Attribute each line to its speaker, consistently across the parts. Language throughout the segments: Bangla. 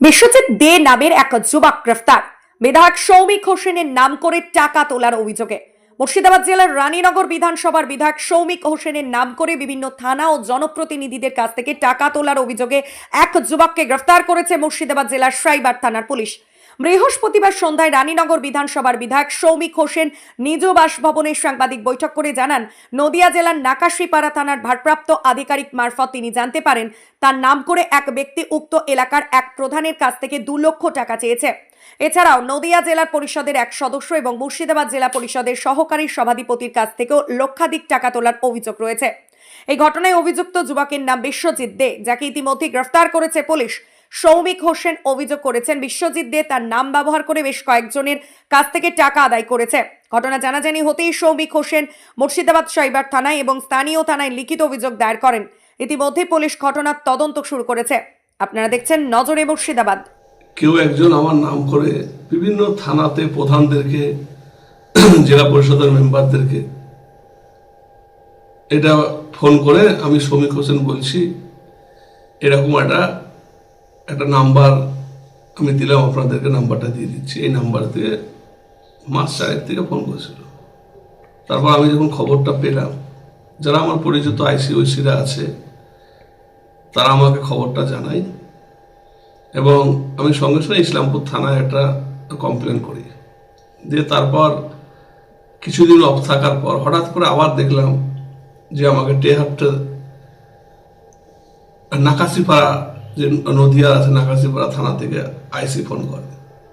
Speaker 1: বিশ্বজিৎ দে নামের এক যুবক গ্রেফতার। বিধায়ক সৌমিক হোসেনের নাম করে টাকা তোলার অভিযোগে। মুর্শিদাবাদ জেলার রানীনগর বিধানসভার বিধায়ক সৌমিক হোসেনের নাম করে বিভিন্ন থানা ও জনপ্রতিনিধিদের কাছ থেকে টাকা তোলার অভিযোগে এক যুবককে গ্রেফতার করেছে মুর্শিদাবাদ জেলার সাইবার থানার পুলিশ। বৃহস্পতিবার সন্ধ্যায় রানীনগর বিধানসভার বিধায়ক সৌমিক হোসেন নিজ বাসভবনে সাংবাদিক বৈঠক করে জানান, নদিয়া জেলার নাকাশিপাড়া থানার ভারপ্রাপ্ত আধিকারিক মারফত তিনি জানতে পারেন, তার নাম করে এক ব্যক্তি উক্ত এলাকার এক প্রধানের কাছ থেকে দু লক্ষ টাকা চেয়েছে। এছাড়াও নদিয়া জেলার পরিষদের এক সদস্য এবং মুর্শিদাবাদ জেলা পরিষদের সহকারী সভাধিপতির কাছ থেকেও লক্ষাধিক টাকা তোলার অভিযোগ রয়েছে। এই ঘটনায় অভিযুক্ত যুবকের নাম বিশ্বজিৎ দে, যাকে ইতিমধ্যে গ্রেফতার করেছে পুলিশ। সৌমিক হোসেন অভিযোগ করেছেন, বিশ্বজিৎ দে তার নাম ব্যবহার করে বেশ কয়েকজনের কাছ থেকে টাকা আদায় করেছে। ঘটনা জানাজানি হতেই সৌমিক হোসেন মুর্শিদাবাদ সাইবার থানায় এবং স্থানীয় থানায় লিখিত অভিযোগ দায়ের করেন। ইতিমধ্যে পুলিশ ঘটনার তদন্ত শুরু করেছে। আপনারা দেখছেন নজরে মুর্শিদাবাদ।
Speaker 2: কেউ একজন আমার নাম করে বিভিন্ন থানাতে প্রধানদেরকে, জেলা পরিষদের মেম্বারদেরকে এটা ফোন করে আমি শ্রমিক হোসেন বলছি, এরকম একটা একটা নাম্বার আমি দিলাম, আপনাদেরকে নাম্বারটা দিয়ে দিচ্ছি। এই নাম্বার থেকে মাস চারেক থেকে ফোন করেছিল। তারপর আমি যখন খবরটা পেলাম, যারা আমার পরিচিত আইসি ঐসিরা আছে, তারা আমাকে খবরটা জানায় এবং আমি সঙ্গে সঙ্গে ইসলামপুর থানায় একটা কমপ্লেন করি। দিয়ে তারপর কিছুদিন অফ থাকার পর হঠাৎ করে আবার দেখলাম যে আমাকে টেহাট্টা নাকাশিপাড়া যে নদিয়া আছে নাকাশিপাড়া থানা থেকে আইসি ফোন করে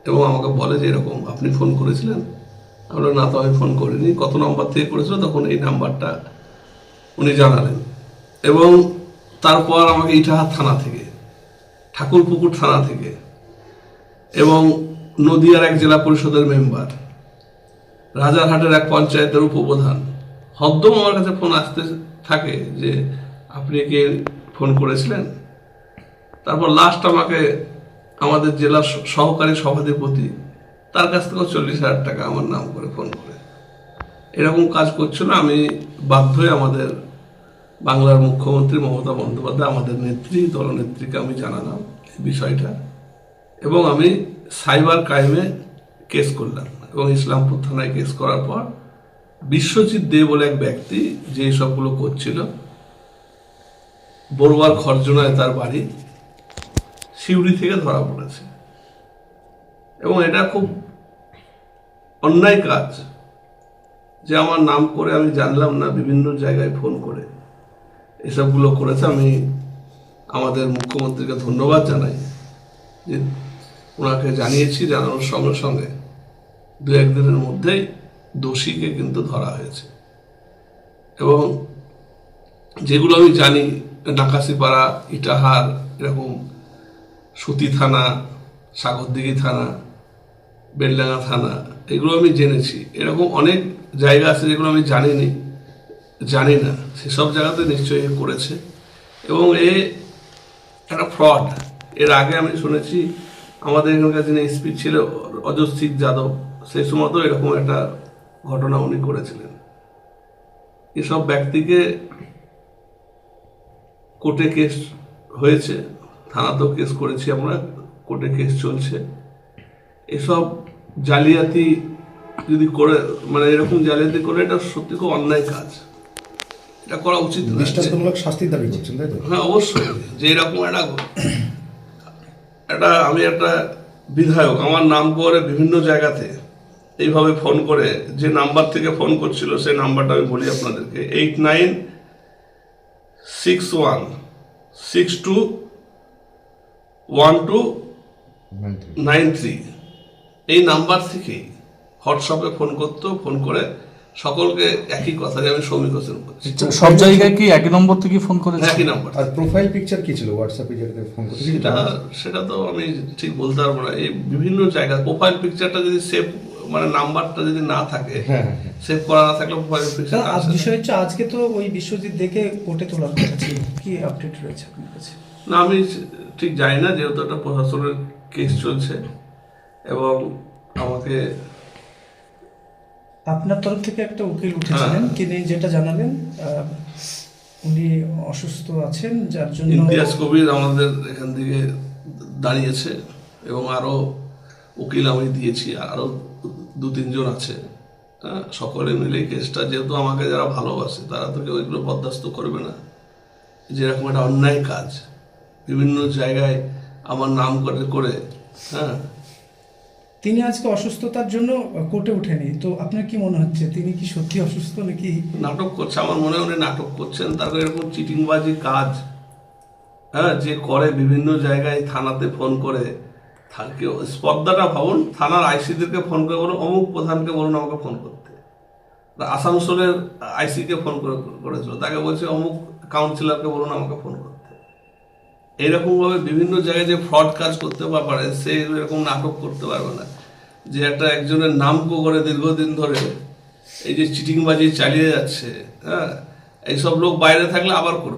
Speaker 2: এবং আমাকে বলে যে এরকম, আপনি ফোন করেছিলেন? আমরা না তো, আমি ফোন করিনি। কত নাম্বার থেকে করেছিল, তখন এই নাম্বারটা উনি জানালেন। এবং তারপর আমাকে ইটাহার থানা থেকে, ঠাকুরপুকুর থানা থেকে এবং নদিয়ার এক জেলা পরিষদের মেম্বার, রাজারহাটের এক পঞ্চায়েতের উপপ্রধান হদ্দম আমার কাছে ফোন আসতে থাকে যে, আপনি কে ফোন করেছিলেন? তারপর লাস্ট আমাকে আমাদের জেলার সহকারী সভাধিপতি, তার কাছ থেকেও চল্লিশ হাজার টাকা আমার নাম করে ফোন করে। এরকম কাজ করছিল, আমি বাধ্য হয়ে আমাদের বাংলার মুখ্যমন্ত্রী মমতা বন্দ্যোপাধ্যায়, আমাদের নেত্রী, দলনেত্রীকে আমি জানালাম এই বিষয়টা এবং আমি সাইবার ক্রাইমে কেস করলাম এবং ইসলামপুর থানায় কেস করার পর বিশ্বজিৎ দে বলে এক ব্যক্তি যে সবগুলো করছিল, বড়ুয়ার খরজনায় তার বাড়ি সিউড়ি থেকে ধরা পড়েছে। এবং এটা খুব অন্যায় কাজ যে আমার নাম করে আমি জানলাম না, বিভিন্ন জায়গায় ফোন করে। এসবগুলো করেছে। আমি আমাদের মুখ্যমন্ত্রীকে ধন্যবাদ জানাই যে ওনাকে জানিয়েছি জানানোর সঙ্গে সঙ্গে দু একদিনের মধ্যেই দোষীকে কিন্তু ধরা হয়েছে। এবং যেগুলো আমি জানি, নাকাশিপাড়া, ইটাহার, এরকম সুতি থানা, সাগরদিঘি থানা, বেলডাঙ্গা থানা, এগুলো আমি জেনেছি। এরকম অনেক জায়গা আছে যেগুলো আমি জানিনি, জানি না। সেসব জায়গাতে নিশ্চয়ই করেছে। এবং এ একটা ফ্রড। এর আগে আমি শুনেছি, আমাদের এখানকার যিনি এসপি ছিল অজস্বিক যাদব, সেই সময় তো এরকম একটা ঘটনা উনি করেছিলেন। এসব ব্যক্তিকে কোর্টে কেস হয়েছে। থানাতেও কেস করেছি আমরা কোর্টে কেস চলছে। এসব জালিয়াতি যদি করে মানে এরকম জালিয়াতি করে এটা সত্যি খুব অন্যায় কাজ। এটা করা উচিত
Speaker 3: দৃষ্টান্তমূলক শাস্তির দাবি করছেন তাই তো?
Speaker 2: হ্যাঁ অবশ্যই যে এরকম একটা একটা আমি একটা বিধায়ক আমার নাম করে বিভিন্ন জায়গাতে এইভাবে ফোন করে যে নাম্বার থেকে ফোন করছিল সেই নাম্বারটা আমি বলি আপনাদেরকে eight nine six one six two one two nine three এই নাম্বার থেকেই হোয়াটসঅ্যাপে ফোন করতো ফোন করে সকলকে একই কথা যে আমি শ্রমিক হোসেন বলছি।
Speaker 4: সব জায়গায় কি একই নম্বর থেকে ফোন করে
Speaker 2: একই নাম্বার।
Speaker 3: আর প্রোফাইল পিকচার কি ছিল হোয়াটসঅ্যাপে যেটাতে ফোন করতে
Speaker 2: সেটা সেটা তো আমি ঠিক বলতে পারব না। এই বিভিন্ন জায়গায় প্রোফাইল পিকচারটা যদি সেভ মানে নাম্বারটা যদি না থাকে
Speaker 3: হ্যাঁ হ্যাঁ হ্যাঁ।
Speaker 2: সেভ করা না থাকলে প্রোফাইল পিকচার
Speaker 5: আজ বিষয় হচ্ছে আজকে তো ওই বিশ্বজিৎ দেখে কোর্টে তোলার কথা ছিল। কি আপডেট রয়েছে আপনার কাছে?
Speaker 2: না আমি ঠিক জানি না যেহেতু একটা প্রশাসনের কেস চলছে এবং আমাকে
Speaker 5: আপনার তরফ থেকে একটা উকিল উঠেছিলেন
Speaker 2: হ্যাঁ।
Speaker 5: তিনি যেটা জানালেন উনি অসুস্থ আছেন যার জন্য
Speaker 2: ইমতিয়াজ কবির আমাদের এখান থেকে দাঁড়িয়েছে এবং আরও উকিল আমি দিয়েছি আরও দু তিনজন আছে। হ্যাঁ সকলে মিলে কেসটা যেহেতু আমাকে যারা ভালোবাসে তারা তো কেউ এগুলো বরদাস্ত করবে না। যেরকম একটা অন্যায় কাজ। বিভিন্ন জায়গায় আমার নাম করে করে হ্যাঁ।
Speaker 5: তিনি আজকে অসুস্থতার জন্য কোর্টে ওঠেনি তো আপনার কি মনে হচ্ছে? তিনি কি সত্যি অসুস্থ নাকি?
Speaker 2: নাটক করছে আমার মনে হয় উনি নাটক করছেন তারপরে এরকম চিটিংবাজি কাজ হ্যাঁ যে করে বিভিন্ন জায়গায় থানাতে ফোন করে থাকে। স্পর্ধাটা ভাবুন থানার আইসিদেরকে ফোন করে বলুন অমুক প্রধানকে বলুন আমাকে ফোন করতে। আসানসোলের আইসিকে ফোন করে করেছিল তাকে বলছে অমুক কাউন্সিলরকে বলুন আমাকে ফোন করতে। এইরকমভাবে বিভিন্ন জায়গায় যে ফ্রড কাজ করতে পারে সে এরকম নাটক করতে পারবে না। যে একটা একজনের নাম করে দীর্ঘদিন ধরে এই যে চিটিংবাজি চালিয়ে যাচ্ছে হ্যাঁ এইসব লোক বাইরে থাকলে আবার করবে।